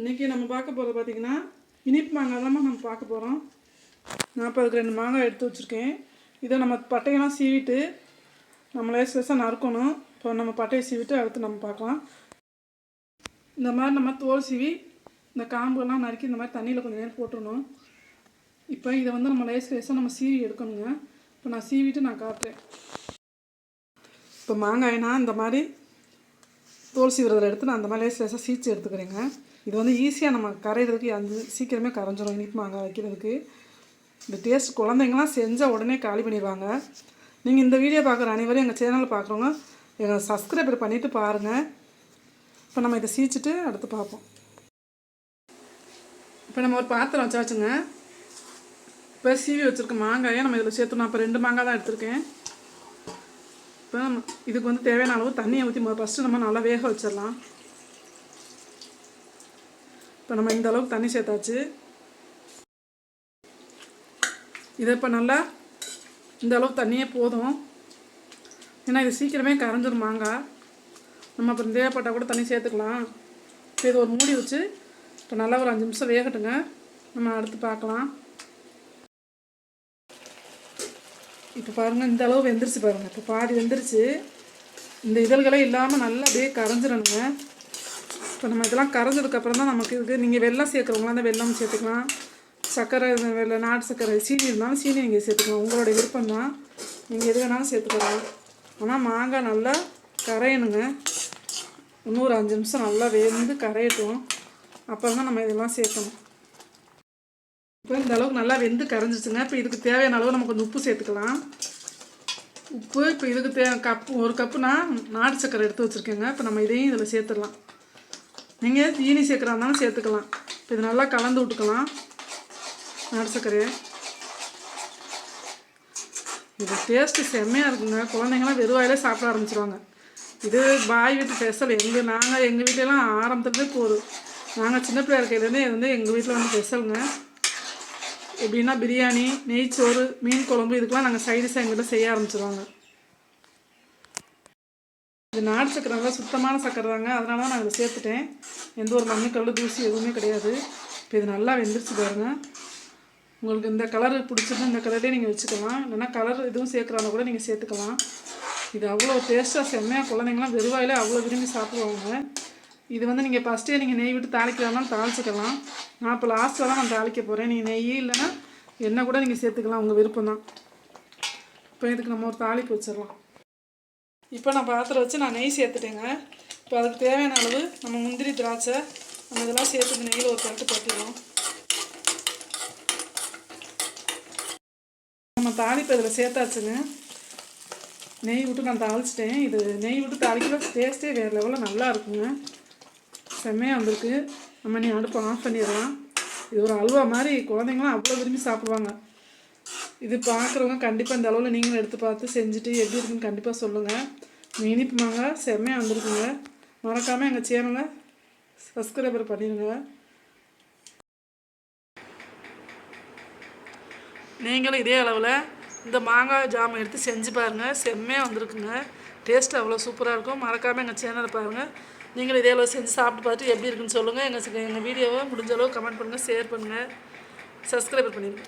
இன்றைக்கி நம்ம பார்க்க போகிறது பார்த்திங்கன்னா இனிப்பு மாங்காய் தான் நம்ம பார்க்க போகிறோம் நாற்பது ரெண்டு மாங்காய் எடுத்து வச்சுருக்கேன். இதை நம்ம பட்டையெல்லாம் சீவிட்டு நம்ம லேஸ் நறுக்கணும். இப்போ நம்ம பட்டையை சீவிட்டு அடுத்து நம்ம பார்க்கலாம். இந்த மாதிரி நம்ம தோல் சீவி இந்த காம்புலாம் நறுக்கி இந்த மாதிரி தண்ணியில் கொஞ்சம் நேரம் போட்டுடணும் இப்போ இதை வந்து நம்ம லேஸ் லேஸாக நம்ம சீவி எடுக்கணுங்க. இப்போ நான் சீவிட்டு நான் காட்டுறேன். இப்போ மாங்காய்னா இந்த மாதிரி தோல் சீவிரதில் எடுத்து நான் அந்த மாதிரி லேஸ் லேஸாக சீச்சு எடுத்துக்கிறேங்க. இது வந்து ஈஸியாக நம்ம கரையிறதுக்கு அந்த சீக்கிரமே கரைஞ்சிரும். இனிப்பு மாங்காய் வைக்கிறதுக்கு. இந்த டேஸ்ட் குழந்தைங்களாம் செஞ்சால் உடனே காலி பண்ணிடுவாங்க நீங்கள் இந்த வீடியோ பார்க்குற அனைவரும் எங்கள் சேனலில் பார்க்குறவங்க எங்களை சப்ஸ்கிரைபர் பண்ணிவிட்டு பாருங்கள் இப்போ நம்ம இதை சீச்சிட்டு அடுத்து பார்ப்போம். இப்போ நம்ம ஒரு பாத்திரம் வச்சாச்சுங்க. இப்போ சீவி வச்சுருக்க மாங்காயை நம்ம இதில் சேர்த்துணும் அப்போ ரெண்டு மாங்காய் தான் எடுத்திருக்கேன். இப்போ நம்ம இதுக்கு வந்து தேவையான அளவு தண்ணியை ஊற்றி ஃபஸ்ட்டு நம்ம நல்லா வேக வச்சிடலாம். இப்போ நம்ம இந்த அளவுக்கு தண்ணி சேர்த்தாச்சு. இதை இப்போ நல்லா இந்த அளவுக்கு தண்ணியே போதும். ஏன்னா இது சீக்கிரமே கரைஞ்சிரும் மாங்காய். நம்ம அப்புறம் தேவைப்பட்டால் கூட தண்ணி சேர்த்துக்கலாம். இப்போ இது ஒரு மூடி வச்சு இப்போ நல்லா ஒரு அஞ்சு நிமிஷம் வேகட்டுங்க. நம்ம அடுத்து பார்க்கலாம். இப்போ பாருங்கள் இந்த அளவு வெந்துருச்சு பாருங்கள் இப்போ பாதி வெந்துருச்சு. இந்த இதழ்களே இல்லாமல் நல்லா அப்படியே கரைஞ்சிடணுங்க இப்போ நம்ம இதெல்லாம் கரைஞ்சதுக்கப்புறம் தான் நமக்கு இதுக்கு நீங்கள் வெள்ளம் சேர்க்குறவங்களாம் அந்த வெள்ளம் சேர்த்துக்கலாம். சர்க்கரை வெள்ளை நாட்டு சர்க்கரை சீனி இருந்தாலும் சீனி நீங்கள் சேர்த்துக்கலாம். உங்களோட விருப்பம் தான் நீங்கள் எது வேணாலும் சேர்த்துக்கலாம். ஆனால் மாங்காய் நல்லா கரையணுங்க. இன்னொரு அஞ்சு நிமிஷம் நல்லா வெந்து கரையட்டும். அப்புறம் தான் நம்ம இதெல்லாம் சேர்க்கணும். இப்போ இந்த அளவுக்கு நல்லா வெந்து கரைஞ்சிச்சுங்க இப்போ இதுக்கு தேவையான அளவு நம்ம கொஞ்சம் உப்பு சேர்த்துக்கலாம். உப்பு இப்போ இதுக்கு தே கப்பு ஒரு கப்புனா நாட்டு சக்கரை எடுத்து வச்சுருக்கேங்க. இப்போ நம்ம இதையும் இதில் சேர்த்துடலாம். நீங்கள் தீனி சேர்க்குறா இருந்தாலும் சேர்த்துக்கலாம். இப்போ இது நல்லா கலந்து விட்டுக்கலாம். நாட்டு சர்க்கரையை. இது டேஸ்ட்டு செம்மையாக இருக்குங்க. குழந்தைங்களாம் வெறும் வாயிலே சாப்பிட ஆரம்பிச்சிருவாங்க. இது பாய் வீட்டு ஸ்பெஷல் எங்கள் நாங்கள் எங்கள் வீட்டிலலாம் ஆரம்பத்துலேருந்தே போகுது நாங்கள் சின்ன பிள்ளையா இருக்கையிலேருந்தே வந்து எங்கள் வீட்டில் வந்து ஸ்பெஷலுங்க எப்படின்னா பிரியாணி நெய்ச்சோறு மீன் குழம்பு இதுக்கெலாம் நாங்கள் சைடிஷாக எங்கள் வீட்டில் செய்ய ஆரம்பிச்சிருவாங்க. இது நாட்டு சக்கரை நல்லா சுத்தமான சக்கரை தாங்க. அதனால தான் நான் இதை சேர்த்துட்டேன். எந்த ஒரு மண்ணுக்கல் தூசி எதுவுமே கிடையாது. இப்போ இது நல்லா வெந்துருச்சு பாருங்க. உங்களுக்கு இந்த கலர் பிடிச்சிருந்தா இந்த கலர்லேயே நீங்கள் வச்சுக்கலாம். இல்லைன்னா கலர் எதுவும் சேர்க்குறாங்க கூட நீங்கள் சேர்த்துக்கலாம். இது அவ்வளோ டேஸ்ட்டாக செம்மையாக குழந்தைங்களாம் வெறுவாயில் அவ்வளோ விரும்பி சாப்பிடுவாங்க. இது வந்து நீங்கள் ஃபஸ்ட்டே நீங்கள் நெய் விட்டு தாளிக்கிறதாலும் தாளிச்சிக்கலாம். நான் இப்போ லாஸ்ட்டில் தான் நான் தாளிக்க போகிறேன் நீங்கள் நெய் இல்லைன்னா என்ன கூட நீங்கள் சேர்த்துக்கலாம். உங்கள் விருப்பம் தான் இப்போ இதுக்கு நம்ம ஒரு தாளிப்பு வச்சிடலாம். இப்போ நான் பாத்திரம் வச்சு நான் நெய் சேர்த்துட்டேங்க. இப்போ அதுக்கு தேவையான அளவு நம்ம முந்திரி திராட்சை நம்ம இதெல்லாம் சேர்த்துட்டு நெய்யில் ஒரு தட்டு போட்டுடுவோம் நம்ம தாளிப்பு இதில் சேர்த்தாச்சுங்க. நெய் விட்டு நான் தாளிச்சிட்டேன். இது நெய் விட்டு தாளிக்கிற டேஸ்ட்டே வேறு லெவலில் நல்லா இருக்குங்க. செம்மையாக வந்திருக்கு. நம்ம நீ அடுப்பை ஆஃப் பண்ணிடலாம். இது ஒரு அல்வா மாதிரி குழந்தைங்களாம் அவ்வளோ விரும்பி சாப்பிடுவாங்க. இது பார்க்குறவங்க கண்டிப்பாக இந்த அளவில் நீங்களும் எடுத்து பார்த்து செஞ்சுட்டு எப்படி இருக்குன்னு கண்டிப்பாக சொல்லுங்கள் இனிப்பு மாங்காய் செம்மையாக வந்திருக்குங்க. மறக்காமல் எங்கள் சேனலை சப்ஸ்கிரைபர் பண்ணிடுங்க நீங்களும் இதே அளவில் இந்த மாங்காய் ஜாம் எடுத்து செஞ்சு பாருங்கள் செம்மையாக வந்திருக்குங்க. டேஸ்ட் அவ்வளோ சூப்பராக இருக்கும். மறக்காமல் எங்கள் சேனலை பாருங்கள் நீங்களும் இதே அளவு செஞ்சு சாப்பிட்டு பார்த்துட்டு எப்படி இருக்குன்னு சொல்லுங்கள் எங்கள் எங்கள் வீடியோவை முடிஞ்ச அளவு கமெண்ட் பண்ணுங்கள் ஷேர் பண்ணுங்கள் சப்ஸ்கிரைபர் பண்ணிடுங்க